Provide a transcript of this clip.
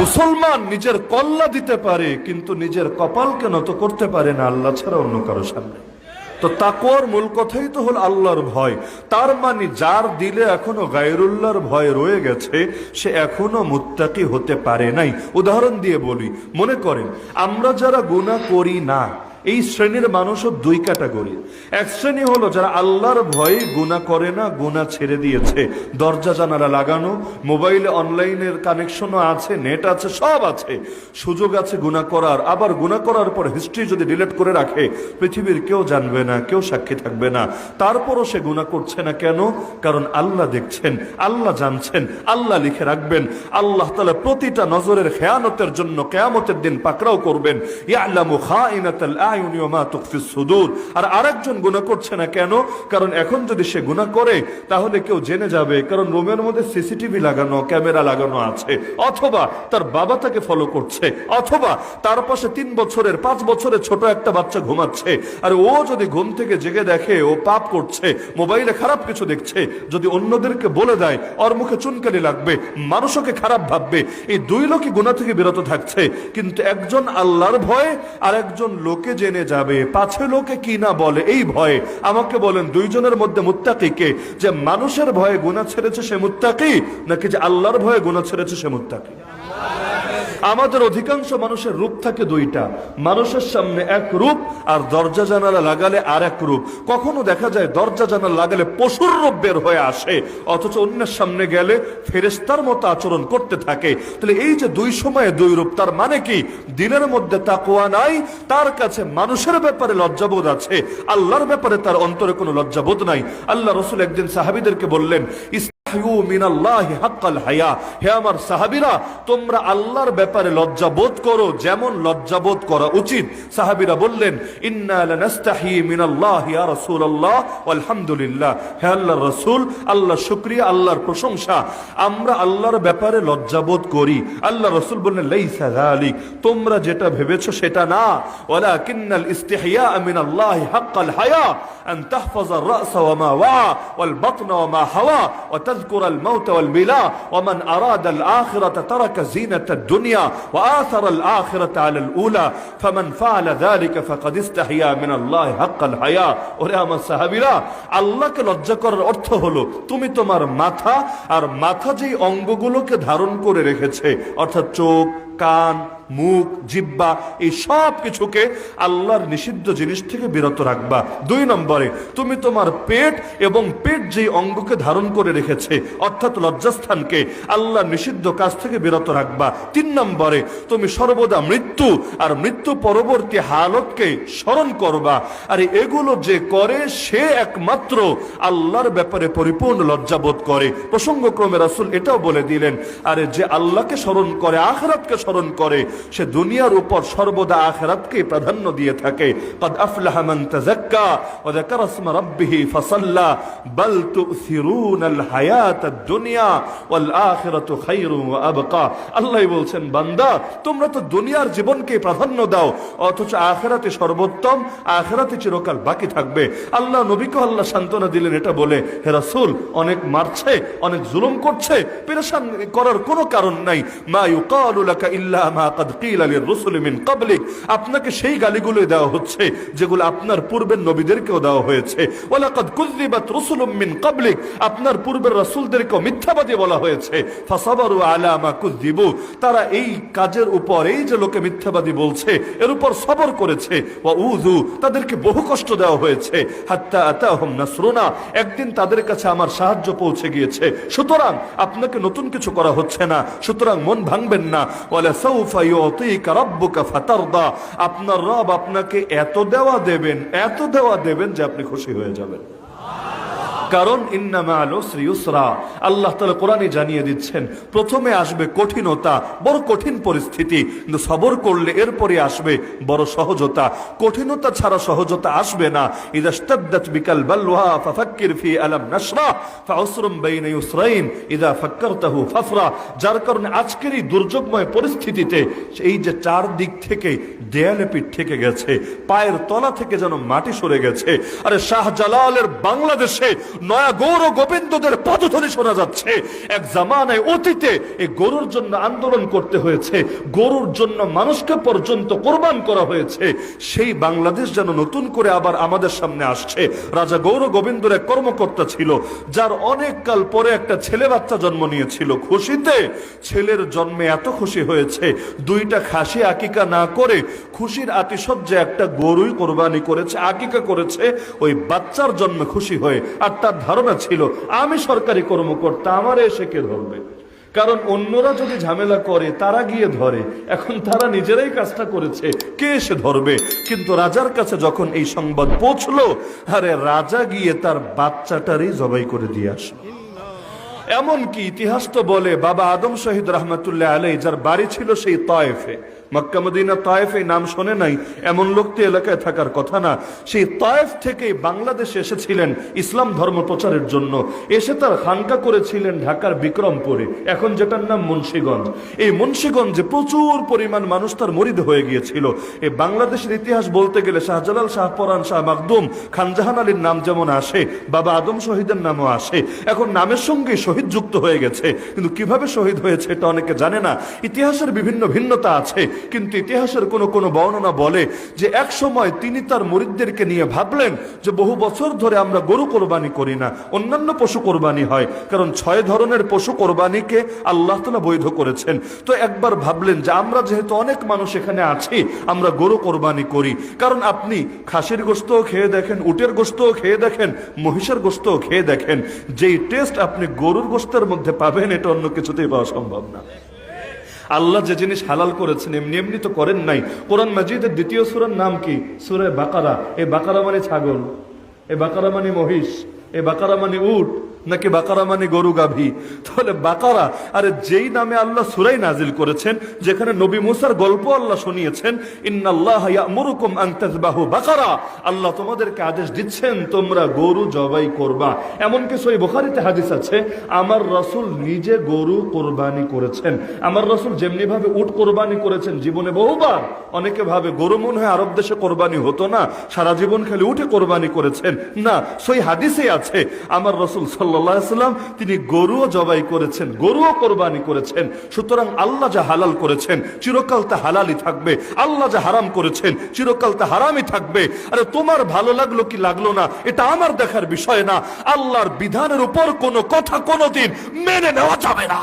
মুসলমান নিজের কল্লা দিতে পারে, কিন্তু নিজের কপালকে নত করতে পারে না আল্লাহ ছাড়া অন্য কারও সামনে। তো তাকওয়ার মূল কথাই তো হল আল্লাহর ভয়। তার মানে যার দিলে এখনও গায়রুল্লাহর ভয় রয়ে গেছে, সে এখনও মুত্তাকি হতে পারে নাই। উদাহরণ দিয়ে বলি, মনে করেন, আমরা যারা গুণা করি না এই শ্রেণির মানুষও দুই ক্যাটাগরি। এক শ্রেণি হলো যারা আল্লাহর ভয়ে গুণা করে না গুণা ছেড়ে দিয়েছে। দরজা, জানালা লাগানো, মোবাইলে অনলাইনের কানেকশনও আছে, নেট আছে, সব আছে। সুযোগ আছে গুণা করার। আবার গুণা করার পর হিস্ট্রি যদি ডিলেট করে রাখে, পৃথিবীর কেউ জানবে না, কেউ সাক্ষী থাকবে না। তারপরও সে গুণা করছে না কেন? কারণ আল্লাহ দেখছেন, আল্লাহ জানছেন, আল্লাহ লিখে রাখবেন। আল্লাহ তালা প্রতিটা নজরের খেয়ানতের জন্য কেয়ামতের দিন পাকড়াও করবেন। ইয়ালামু খাইনাতাল আয়ুনি আর আরেকজন গুনাহ করছে না কেন? কারণ এখন যদি সে গুনাহ করে, তাহলে কেউ জেনে যাবে, কারণ রুমের মধ্যে সিসিটিভি লাগানো, ক্যামেরা লাগানো আছে। অথবা তার বাবা তাকে ফলো করছে। অথবা তার পাশে তিন বছরের, পাঁচ বছরের ছোট একটা বাচ্চা ঘুমাচ্ছে। আর ও যদি ঘুম থেকে জেগে দেখে, ও পাপ করছে, মোবাইলে খারাপ কিছু দেখছে, যদি অন্যদেরকে বলে দেয়, ওর মুখে চুনকালি লাগবে মানুষকে খারাপ ভাববে। এই দুই লোকই গুণা থেকে বিরত থাকছে। কিন্তু একজন আল্লাহর ভয়ে আর একজন লোকে জেনে যাবে, পাছে লোকে কি না বলে। এই ভয়ে আমাকে বলেন দুইজনের মধ্যে মুত্তাকিকে যে মানুষের ভয়ে গুণা ছেড়েছে সে মুত্তাকি, নাকি যে আল্লাহর ভয়ে গুণা ছেড়েছে সে মুত্তাকি? আমাদের অধিকাংশ মানুষের রূপ থাকে দুইটা। মানুষের সামনে এক রূপ আর দরজা জানালা লাগালে আর এক রূপ। কখনো দেখা যায় দরজা জানালা লাগালে পশুর রূপ বের হয়ে আসে, অথচ অন্যের সামনে গেলে ফেরেস্তার মতো আচরণ করতে থাকে। তাহলে এই যে দুই সময়ে দুই রূপ, তার মানে কি? দিনের মধ্যে তাকুয়া নাই, তার কাছে মানুষের ব্যাপারে লজ্জাবোধ আছে। আল্লাহর ব্যাপারে তার অন্তরে কোনো লজ্জাবোধ নাই। আল্লাহ রসুল একদিন সাহাবিদেরকে বললেন আল্লাহর ব্যাপারে লজ্জাবোধ করো, যেমন লজ্জাবোধ করা উচিত। সাহাবিরা বললেন আলহামদুলিল্লাহ হে আল্লাহ রসুল, আল্লাহ শুক্রিয়া, আল্লাহর প্রশংসা। আমরা আল্লাহর ব্যাপারে লজ্জাবোধ করি। আল্লাহ রসুল বললেন তোমরা যেটা ভেবেছো সেটা না। ওয়ালাকিন্নাল ইস্তিহয়া মিন আল্লাহ হাক্কাল হায়া তাহফাজ হাওয়া وتذكر الموت والبلاء ومن أراد الآخرة ترك زينة الدنيا وآثر الآخرة على الأولى فمن فعل ذلك فقد استحيا من الله حق الحياء ওরে আমার সাহাবীরা আল্লাহকে লজ্জা করার অর্থ হলো তুমি তোমার মাথা আর মাথা যেই অঙ্গগুলোকে ধারণ করে রেখেছে অর্থাৎ চোখ কান, মুখ, জিব্বা, এই সব কিছুকে আল্লাহর নিষিদ্ধ জিনিস থেকে বিরত রাখবা। দুই নম্বরে, তুমি তোমার পেট এবং পেট যেই অঙ্গকে ধারণ করে রেখেছে, অর্থাৎ লজ্জাস্থানকে, আল্লাহর নিষিদ্ধ কাজ থেকে বিরত রাখবা। তিন নম্বরে, তুমি সর্বদা মৃত্যু আর মৃত্যু পরবর্তী হালতকে স্মরণ করবা। আর এগুলো যে করে, সে একমাত্র আল্লাহর ব্যাপারে পরিপূর্ণ লজ্জাবোধ করে। প্রসঙ্গক্রমে রাসুল এটাও বলে দিলেন, আরে যে আল্লাহকে স্মরণ করে, আখরাতকে স্মরণ অনুসরণ করে, সে দুনিয়ার উপর সর্বদা আখেরাতকে প্রাধান্য দিয়ে থাকে। বলছেন, বান্দা, তোমরা তো দুনিয়ার জীবনকে প্রাধান্য দাও, অথচ আখেরাতে সর্বোত্তম, আখেরাতে চিরকাল বাকি থাকবে। আল্লাহ নবীকে আল্লাহ সান্ত্বনা দিলেন, এটা বলে, হে রাসূল, অনেক মারছে, অনেক জুলুম করছে, পেরেশান করার কোনো কারণ নাই। মা ইউকালু আপনাকে সেই গালিগুলো দেওয়া হচ্ছে, যেগুলো আপনার পূর্বের নবীদেরকেও দেওয়া হয়েছে। আপনার পূর্বের মিথ্যাবাদী বলা হয়েছে। তারা এই কাজের উপর এই যে লোকে মিথ্যাবাদী বলছে, এর উপর সবর করেছে। তাদেরকে বহু কষ্ট দেওয়া হয়েছে। একদিন তাদের কাছে আমার সাহায্য পৌঁছে গিয়েছে। সুতরাং আপনাকে নতুন কিছু করা হচ্ছে না, সুতরাং মন ভাঙবেন না। আপনার রব আপনাকে এত দেওয়া দেবেন এত দেওয়া দেবেন যে আপনি খুশি হয়ে যাবেন। কারণ আল্লাহ তাআলা কোরআনে জানিয়ে দিচ্ছেন, প্রথমে আসবে কঠিনতা, বড় কঠিন পরিস্থিতি। কিন্তু সবর করলে এরপরে আসবে বড় সহজতা। কঠিনতা ছাড়া সহজতা আসবে না। ইদা ইশতাদ্দাত বিকাল বালওয়া ফাফাক্কির ফি আলাম নাশরা, ফাউসরুম বাইনা ইউসরাইন, ইদা ফাক্কারতাহু ফাফরা। যার কারণে আজকের এই দুর্যোগময় পরিস্থিতিতে এই যে চার দিক থেকে দেয়ালে পিঠ থেকে গেছে, পায়ের তলা থেকে যেন মাটি সরে গেছে। আরে শাহজালালের বাংলাদেশে নয়া গৌর গোবিন্দদের পদধ্বনি শোনা যাচ্ছে। এক জামানায় অতীতে এই গরুর জন্য আন্দোলন করতে হয়েছে। গরুর জন্য মানুষকে পর্যন্ত কোরবান করা হয়েছে। সেই বাংলাদেশ যেন নতুন করে আবার আমাদের সামনে আসছে। রাজা গৌর গোবিন্দর এক কর্মকর্তা ছিল, যার অনেক কাল পরে একটা ছেলে বাচ্চা জন্ম নিয়েছিল। খুশিতে ছেলের জন্মে এত খুশি হয়েছে। দুইটা খাসি আকিকা না করে খুশির আতিশয্যে একটা গরুই কোরবানি করেছে, আকিকা করেছে। ওই বাচ্চার জন্মে খুশি হয়ে, আর ধারণা ছিল, আমি সরকারি কর্মকর্তা, আমার এসে কে ধরবে? কারণ অন্যরা যদি ঝামেলা করে, তারা গিয়ে ধরে। এখন তারা নিজেরাই কাজটা করেছে, কে এসে ধরবে? কিন্তু রাজার কাছে যখন এই সংবাদ পৌঁছলো, আরে রাজা গিয়ে তার বাচ্চাটারই জবাই করে দিয়ে আসলো। এমনকি ইতিহাস তো বলে, বাবা আদম শহীদ রহমতুল্লাহ আলাই যার বাড়ি ছিল সেই তয়েফে। মক্কা মদিনা তয়েফ এই নাম শোনে নাই। এমন লোক তো এলাকায় থাকার কথা না। সেই তায়েফ থেকে বাংলাদেশে এসেছিলেন ইসলাম ধর্ম প্রচারের জন্য। এসে তার খানকা করেছিলেন ঢাকার বিক্রমপুরে। এখন যেটার নাম মুন্সীগঞ্জ। এই মুন্সীগঞ্জে প্রচুর পরিমাণ মানুষ তার মরিদ হয়ে গিয়েছিল। এই বাংলাদেশের ইতিহাস বলতে গেলে শাহজালাল শাহ, পরান শাহ, মাকদুম, খানজাহান আলীর নাম যেমন আসে, বাবা আদম শহীদের নামও আসে। এখন নামের সঙ্গে শহীদ যুক্ত হয়ে গেছে। কিন্তু কীভাবে শহীদ হয়েছে এটা অনেকে জানে না। ইতিহাসের বিভিন্ন ভিন্নতা আছে। কিন্তু ইতিহাসের কোনো কোনো বর্ণনা বলে যে এক সময় তিনি তার মরিদদেরকে নিয়ে ভাবলেন যে বহু বছর ধরে আমরা গরু কোরবানি করি না, অন্যান্য পশু কোরবানি হয়, কারণ ছয় ধরনের পশু কোরবানিকে আল্লাহ তালা বৈধ করেছেন। তো একবার ভাবলেন যে আমরা যেহেতু অনেক মানুষ এখানে আছি, আমরা গরু কোরবানি করি। কারণ আপনি খাসির গোস্তও খেয়ে দেখেন, উটের গোস্তও খেয়ে দেখেন, মহিষের গোস্তও খেয়ে দেখেন। যেই টেস্ট আপনি গরুর গোস্তের মধ্যে পাবেন, এটা অন্য কিছুতেই পাওয়া সম্ভব না। আল্লাহ যে জিনিস হালাল করেছেন, এমনি এমনি তো করেন নাই। কোরআন মাজিদের দ্বিতীয় সুরার নাম কি? সুরে বাকারা। এ বাকারা মানে ছাগল, এ বাকারা মানে মহিষ, এ বাকারা মানে উট। নাকি বাকারা মানে গরু গাভী? তাহলে বাকারা, আরে যেই নামে আল্লাহ সুরাই নাজিল করেছেন, যেখানে নবী মুসার গল্প আল্লাহ শুনিয়েছেন আল্লাহ তোমাদেরকে আদেশ দিচ্ছেন, তোমরা গরু জবাই করবা। এমনকি সই বুখারীতে হাদিস আছে, আমার রসুল নিজে গরু কোরবানি করেছেন। আমার রসুল যেমনি ভাবে উট কোরবানি করেছেন, জীবনে বহুবার। অনেকে ভাবে গরু মনে হয় আরব দেশে কোরবানি হতো না, সারা জীবন খালি উঠে কোরবানি করেছেন। না, সই হাদিসে আছে, আমার রসুল সাল্লাম তিনি গরুও জবাই করেছেন, গরুও কোরবানি করেছেন। সুতরাং আল্লাহ যা হালাল করেছেন, চিরকাল তা হালালই থাকবে। আল্লাহ যা হারাম করেছেন, চিরকাল তা হারামই থাকবে। আরে তোমার ভালো লাগল কি লাগল না, এটা আমার দেখার বিষয় না। আল্লাহর বিধানের উপর কোনো কথা কোনোদিন মেনে নেওয়া যাবে না।